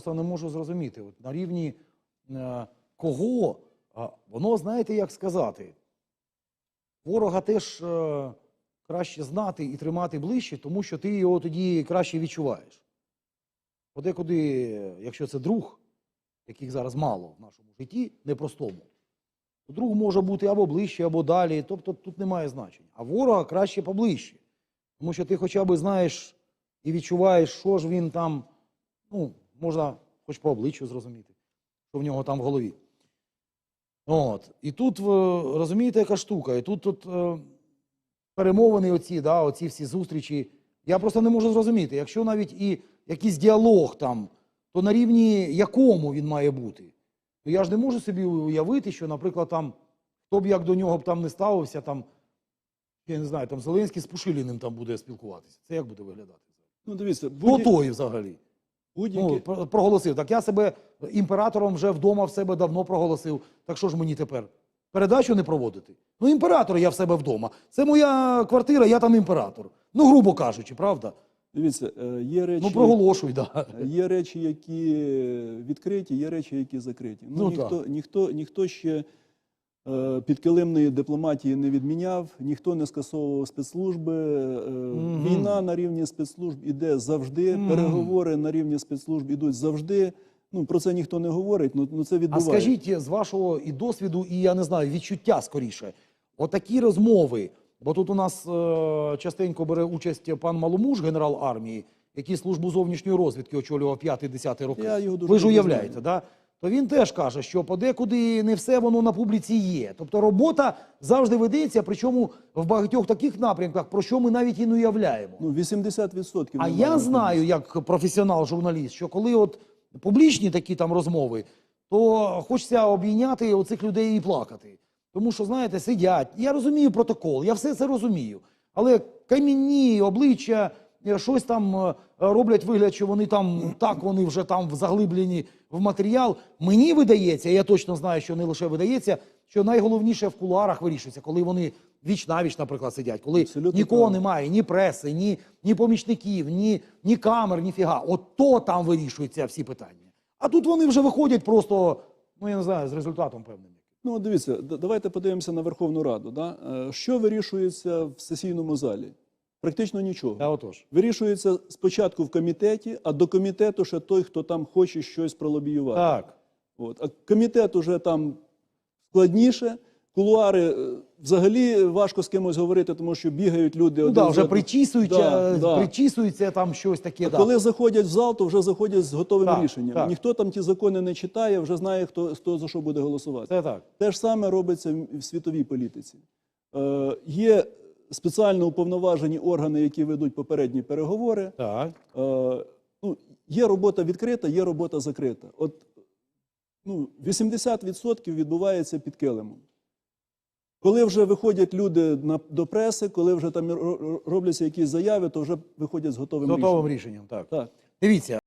просто не можу зрозуміти. От на рівні е, кого, а, воно знаєте, як сказати. Ворога теж е, краще знати і тримати ближче, тому що ти його тоді краще відчуваєш. Подекуди, якщо це друг, яких зараз мало в нашому житті, непростому, то друг може бути або ближче, або далі. Тобто тут немає значення. А ворога краще поближче. Тому що ти хоча б знаєш і відчуваєш, що ж він там, ну, можна хоч по обличчю зрозуміти, що в нього там в голові. От. І тут, розумієте, яка штука? І тут, тут е, перемовини оці, да, оці всі зустрічі. Я просто не можу зрозуміти, якщо навіть і якийсь діалог там, то на рівні якому він має бути? Ну, я ж не можу собі уявити, що, наприклад, там, хто б як до нього б там не ставився, там, я не знаю, там Зеленський з Пушиліним там буде спілкуватися. Це як буде виглядати? Ну, дивіться, будь- той взагалі? Ну, про- проголосив. Так я себе імператором вже вдома в себе давно проголосив. Так що ж мені тепер? Передачу не проводити? Ну, імператор я в себе вдома. Це моя квартира, я там імператор. Ну, грубо кажучи, правда? Дивіться, е, є речі, Ну, проголошуй, да. є речі, які відкриті, є речі, які закриті. Ну, Ну, ніхто, ніхто, ніхто ще підкилимної дипломатії не відміняв, ніхто не скасовував спецслужби. Е, Мгм. Війна на рівні спецслужб іде завжди, Мгм. переговори на рівні спецслужб ідуть завжди. Ну, про це ніхто не говорить, ну, ну це А відбувається. скажіть з вашого і досвіду, і я не знаю, відчуття скоріше. Отакі розмови, бо тут у нас е, частенько бере участь пан Маломуж, генерал армії, який службу зовнішньої розвідки очолював 5-10 роки. Я його дуже Ви ж уявляєте, да? То він теж каже, що подекуди не все воно на публіці є. Тобто робота завжди ведеться, причому в багатьох таких напрямках, про що ми навіть і не уявляємо. Ну, 80% А я знаю, як професіонал-журналіст, що коли от публічні такі там розмови, то хочеться обійняти оцих людей і плакати. Тому що, знаєте, сидять. Я розумію протокол, я все це розумію. Але камінні обличчя, щось там е, роблять вигляд, що вони там так, вони вже там заглиблені в матеріал. Мені видається, я точно знаю, що не лише видається, що найголовніше в кулуарах вирішується, коли вони віч навіч, наприклад, сидять, коли Абсолютно нікого правильно. немає, ні преси, ні, ні помічників, ні, ні камер, ні фіга. От то там вирішуються всі питання. А тут вони вже виходять просто, ну я не знаю, з результатом певним. Ну, дивіться, давайте подивимося на Верховну Раду. Да? Е, Що вирішується в сесійному залі? Практично нічого. Та отож. Вирішується спочатку в комітеті, а до комітету ще той, хто там хоче щось пролобіювати. Так. От. А комітет уже там складніше. Кулуари е, взагалі важко з кимось говорити, тому що бігають люди. Ну один да, вже причісуються, Да, да. причісуються там щось таке. А да. коли заходять в зал, то вже заходять з готовим Так, рішенням. так. Ніхто там ті закони не читає, вже знає, хто, хто за що буде голосувати. Це так. Те ж саме робиться в світовій політиці. Е, є спеціально уповноважені органи, які ведуть попередні переговори. Так. Е, ну, є робота відкрита, є робота закрита. От ну, 80% відбувається під килимом. Коли вже виходять люди на, до преси, коли вже там ро- ро- робляться якісь заяви, то вже виходять з З готовим готовим рішенням. рішенням. Так. Так. Дивіться,